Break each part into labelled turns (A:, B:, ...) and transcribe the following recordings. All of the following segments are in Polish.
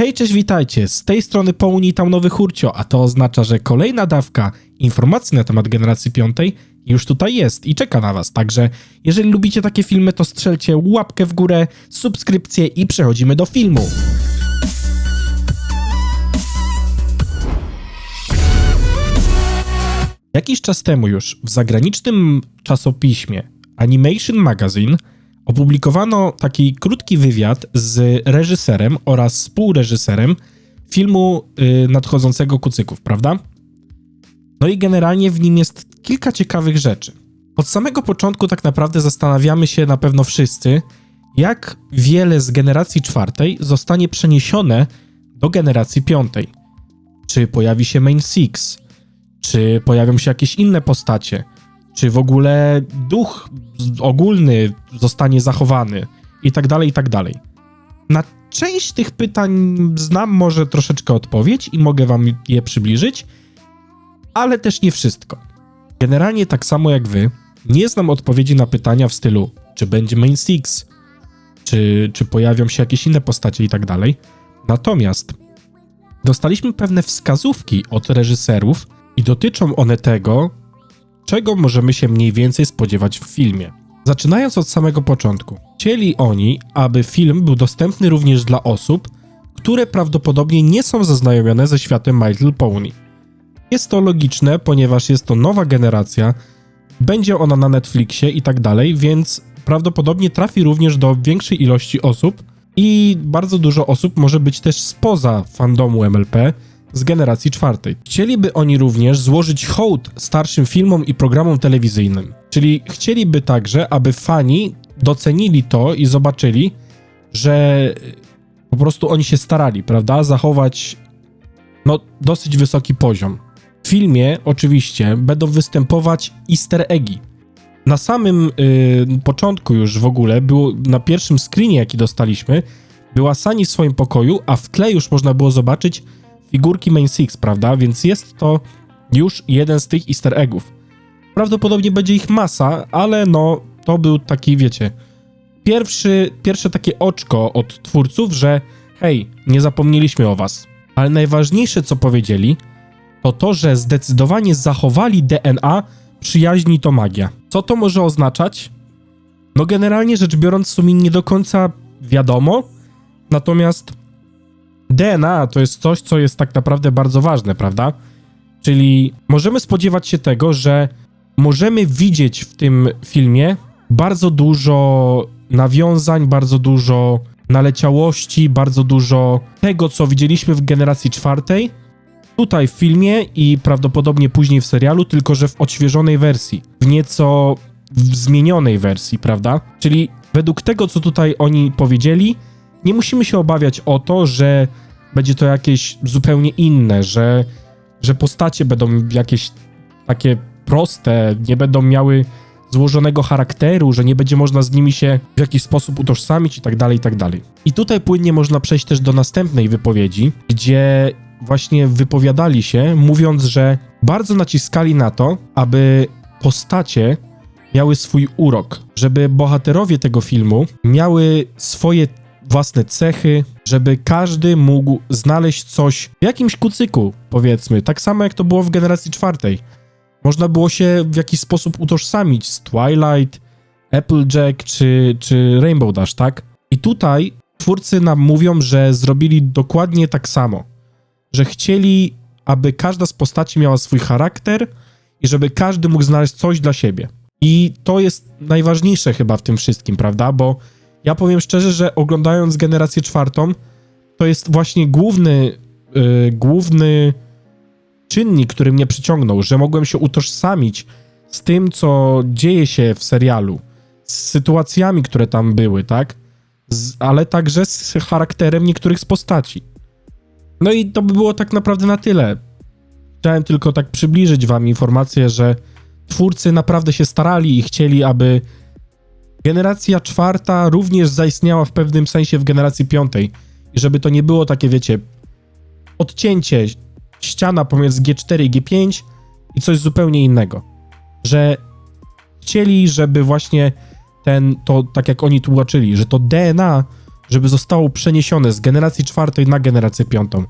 A: Hej, cześć, witajcie. Z tej strony Połni tam nowy Hurcio, a to oznacza, że kolejna dawka informacji na temat generacji piątej już tutaj jest i czeka na was. Także jeżeli lubicie takie filmy, to strzelcie łapkę w górę, subskrypcję i przechodzimy do filmu. Jakiś czas temu już w zagranicznym czasopiśmie Animation Magazine opublikowano taki krótki wywiad z reżyserem oraz współreżyserem filmu y, nadchodzącego Kucyków, prawda? No i generalnie w nim jest kilka ciekawych rzeczy. Od samego początku tak naprawdę zastanawiamy się na pewno wszyscy, jak wiele z generacji czwartej zostanie przeniesione do generacji piątej. Czy pojawi się Main Six? Czy pojawią się jakieś inne postacie? Czy w ogóle duch ogólny zostanie zachowany? I tak dalej, i tak dalej. Na część tych pytań znam może troszeczkę odpowiedź i mogę wam je przybliżyć, ale też nie wszystko. Generalnie tak samo jak wy, nie znam odpowiedzi na pytania w stylu, czy będzie Main Six, czy, czy pojawią się jakieś inne postacie i tak dalej. Natomiast dostaliśmy pewne wskazówki od reżyserów i dotyczą one tego, czego możemy się mniej więcej spodziewać w filmie. Zaczynając od samego początku, chcieli oni, aby film był dostępny również dla osób, które prawdopodobnie nie są zaznajomione ze światem My Little Pony. Jest to logiczne, ponieważ jest to nowa generacja, będzie ona na Netflixie i tak dalej, więc prawdopodobnie trafi również do większej ilości osób i bardzo dużo osób może być też spoza fandomu MLP z generacji czwartej. Chcieliby oni również złożyć hołd starszym filmom i programom telewizyjnym, czyli chcieliby także, aby fani docenili to i zobaczyli, że po prostu oni się starali, prawda, zachować no dosyć wysoki poziom. W filmie oczywiście będą występować easter eggi. Na samym y, początku już w ogóle, było na pierwszym screenie, jaki dostaliśmy, była Sani w swoim pokoju, a w tle już można było zobaczyć figurki Main Six, prawda? Więc jest to już jeden z tych easter eggów. Prawdopodobnie będzie ich masa, ale no to był taki, wiecie, pierwszy, pierwsze takie oczko od twórców, że hej, nie zapomnieliśmy o was. Ale najważniejsze, co powiedzieli, to to, że zdecydowanie zachowali DNA przyjaźni to magia. Co to może oznaczać? No generalnie rzecz biorąc w sumie nie do końca wiadomo, natomiast DNA to jest coś, co jest tak naprawdę bardzo ważne, prawda? Czyli możemy spodziewać się tego, że możemy widzieć w tym filmie bardzo dużo nawiązań, bardzo dużo naleciałości, bardzo dużo tego, co widzieliśmy w generacji czwartej, tutaj w filmie i prawdopodobnie później w serialu, tylko że w odświeżonej wersji, w nieco w zmienionej wersji, prawda? Czyli według tego, co tutaj oni powiedzieli, nie musimy się obawiać o to, że będzie to jakieś zupełnie inne, że, że postacie będą jakieś takie proste, nie będą miały złożonego charakteru, że nie będzie można z nimi się w jakiś sposób utożsamić i tak dalej, i tak dalej. I tutaj płynnie można przejść też do następnej wypowiedzi, gdzie właśnie wypowiadali się, mówiąc, że bardzo naciskali na to, aby postacie miały swój urok, żeby bohaterowie tego filmu miały swoje własne cechy, żeby każdy mógł znaleźć coś w jakimś kucyku, powiedzmy, tak samo jak to było w generacji czwartej. Można było się w jakiś sposób utożsamić z Twilight, Applejack czy, czy Rainbow Dash, tak? I tutaj twórcy nam mówią, że zrobili dokładnie tak samo. Że chcieli, aby każda z postaci miała swój charakter i żeby każdy mógł znaleźć coś dla siebie. I to jest najważniejsze chyba w tym wszystkim, prawda? Bo ja powiem szczerze, że oglądając generację czwartą, to jest właśnie główny, yy, główny czynnik, który mnie przyciągnął, że mogłem się utożsamić z tym, co dzieje się w serialu, z sytuacjami, które tam były, tak? Z, ale także z charakterem niektórych z postaci. No i to by było tak naprawdę na tyle. Chciałem tylko tak przybliżyć wam informację, że twórcy naprawdę się starali i chcieli, aby generacja czwarta również zaistniała w pewnym sensie w generacji piątej. I żeby to nie było takie, wiecie, odcięcie, ściana pomiędzy G4 i G5 i coś zupełnie innego. Że chcieli, żeby właśnie ten, to tak jak oni tłumaczyli, że to DNA żeby zostało przeniesione z generacji czwartej na generację piątą.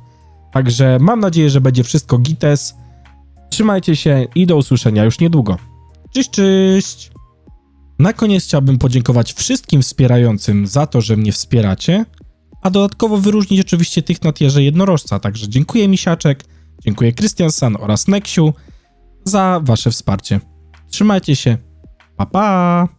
A: Także mam nadzieję, że będzie wszystko gites. Trzymajcie się i do usłyszenia już niedługo. Cześć, cześć! Na koniec chciałbym podziękować wszystkim wspierającym za to, że mnie wspieracie, a dodatkowo wyróżnić oczywiście tych na tierze jednorożca. Także dziękuję Misiaczek, dziękuję Krystiansan oraz Neksiu za wasze wsparcie. Trzymajcie się. Pa pa!